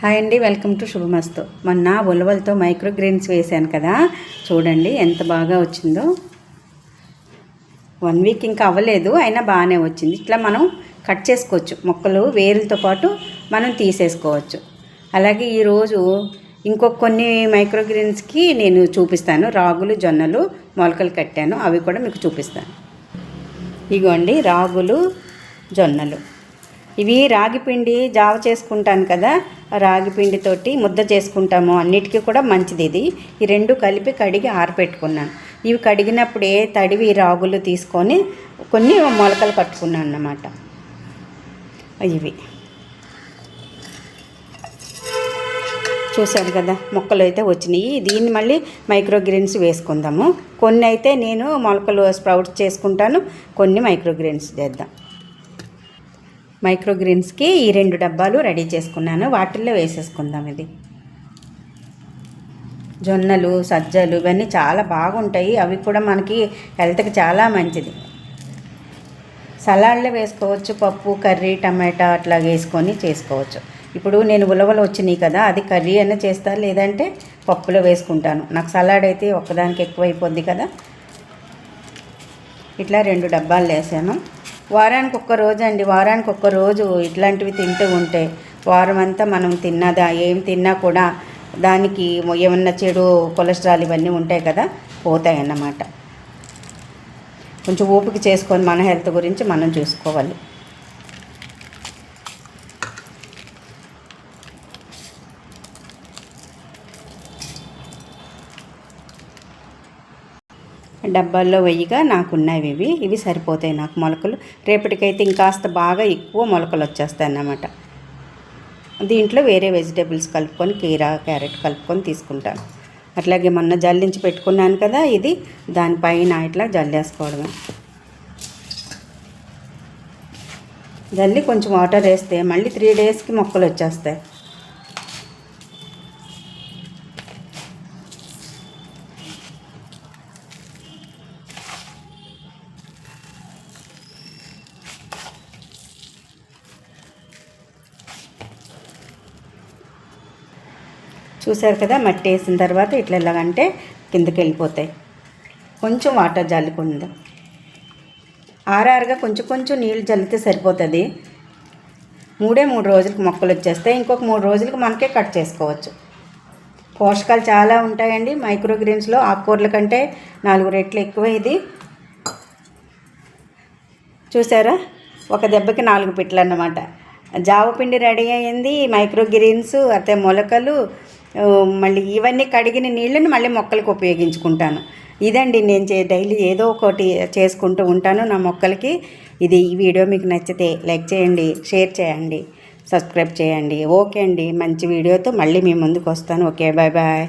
Hi అండి welcome to శుభమస్తు. మొన్న ఉలవలతో micro grains వేశాను కదా. చూడండి ఎంత బాగా వచ్చిందో. వన్ వీక్ ఇంకా అవ్వలేదు అయినా బాగానే వచ్చింది. ఇట్లా మనం కట్ చేసుకోవచ్చు. మొక్కలు వేరులతో పాటు మనం తీసేసుకోవచ్చు. అలాగే ఈరోజు ఇంకొక కొన్ని మైక్రోగ్రెన్స్కి నేను చూపిస్తాను. రాగులు జొన్నలు మొలకలు కట్టాను. అవి కూడా మీకు చూపిస్తాను. ఇగోండి రాగులు జొన్నలు. ఇవి రాగిపిండి జావ చేసుకుంటాను కదా రాగిపిండితోటి రాగి పిండితోటి ముద్ద చేసుకుంటాము. అన్నిటికీ కూడా మంచిది ఇది. ఈ రెండు కలిపి కడిగి ఆరపెట్టుకున్నాను. ఇవి కడిగినప్పుడే తడివి రాగులు తీసుకొని కొన్ని మొలకలు కట్టుకున్నాను అన్నమాట. ఇవి. చూశారు కదా మొక్కలు అయితే వచ్చినాయి. దీన్ని మళ్ళీ మైక్రోగ్రీన్స్ వేసుకుందాము. కొన్ని అయితే నేను మొలకలు స్ప్రౌట్స్ చేసుకుంటాను. కొన్ని మైక్రోగ్రీన్స్ చేద్దాం. మైక్రోగ్రీన్స్కి ఈ రెండు డబ్బాలు రెడీ చేసుకున్నాను. వాటిల్లో వేసేసుకుందాం ఇది. జొన్నలు సజ్జలు ఇవన్నీ చాలా బాగుంటాయి. అవి కూడా మనకి హెల్త్కి చాలా మంచిది. సలాడ్లో వేసుకోవచ్చు పప్పు కర్రీ టమాటా అట్లా వేసుకొని చేసుకోవచ్చు. ఇప్పుడు నేను ఉలవలు వచ్చినాయి కదా అది కర్రీ అయినా చేస్తా లేదంటే పప్పులో వేసుకుంటాను. నాకు సలాడ్ అయితే ఒక్కదానికి ఎక్కువ అయిపోద్ది కదా. ఇట్లా రెండు డబ్బాలు వేసాను. వారానికి ఒక్క రోజు అండి వారానికి ఒక్క రోజు ఇట్లాంటివి తింటూ ఉంటే వారం అంతా మనం తిన్నదా ఏం తిన్నా కూడా దానికి ఏమన్నా చెడు కొలెస్ట్రాల్ ఇవన్నీ ఉంటాయి కదా పోతాయి అన్నమాట కొంచెం ఓపిక చేసుకొని మన హెల్త్ గురించి మనం చూసుకోవాలి. డబ్బాల్లో వెయ్యిగా నాకు ఉన్నాయి ఇవి. ఇవి సరిపోతాయి నాకు మొలకలు. రేపటికైతే ఇంకాస్త బాగా ఎక్కువ మొలకలు వచ్చేస్తాయి అన్నమాట. దీంట్లో వేరే వెజిటేబుల్స్ కలుపుకొని కీరా క్యారెట్ కలుపుకొని తీసుకుంటాను. అట్లాగే మొన్న జల్లించి పెట్టుకున్నాను కదా ఇది. దానిపైన ఇట్లా జల్లేసుకోవడమే. జల్లి కొంచెం వాటర్ వేస్తే మళ్ళీ త్రీ డేస్కి మొక్కలు వచ్చేస్తాయి. చూసారు కదా మట్టి వేసిన తర్వాత ఇట్లా ఎలాగంటే కిందకి వెళ్ళిపోతాయి. కొంచెం వాటర్ జల్లుకుందాం. ఆరారుగా కొంచెం కొంచెం నీళ్ళు జల్లితే సరిపోతుంది. మూడే మూడు రోజులకు మొక్కలు వచ్చేస్తాయి. ఇంకొక మూడు రోజులకు మనకే కట్ చేసుకోవచ్చు. పోషకాలు చాలా ఉంటాయండి. మైక్రో గ్రీన్స్లో ఆకుకూరల కంటే నాలుగు రెట్లు ఎక్కువ ఇది. చూసారా ఒక దెబ్బకి నాలుగు పిట్లు అన్నమాట జావ పిండి రెడీ అయ్యింది. మైక్రో గ్రీన్స్ అయితే మొలకలు మళ్ళీ ఇవన్నీ కడిగిన నీళ్ళని మళ్ళీ మొక్కలకు ఉపయోగించుకుంటాను. ఇదండి నేను చే డైలీ ఏదో ఒకటి చేసుకుంటూ ఉంటాను నా మొక్కలకి. ఇది ఈ వీడియో మీకు నచ్చితే లైక్ చేయండి షేర్ చేయండి సబ్స్క్రైబ్ చేయండి. ఓకే అండి మంచి వీడియోతో మళ్ళీ మీ ముందుకు వస్తాను. Okay bye bye.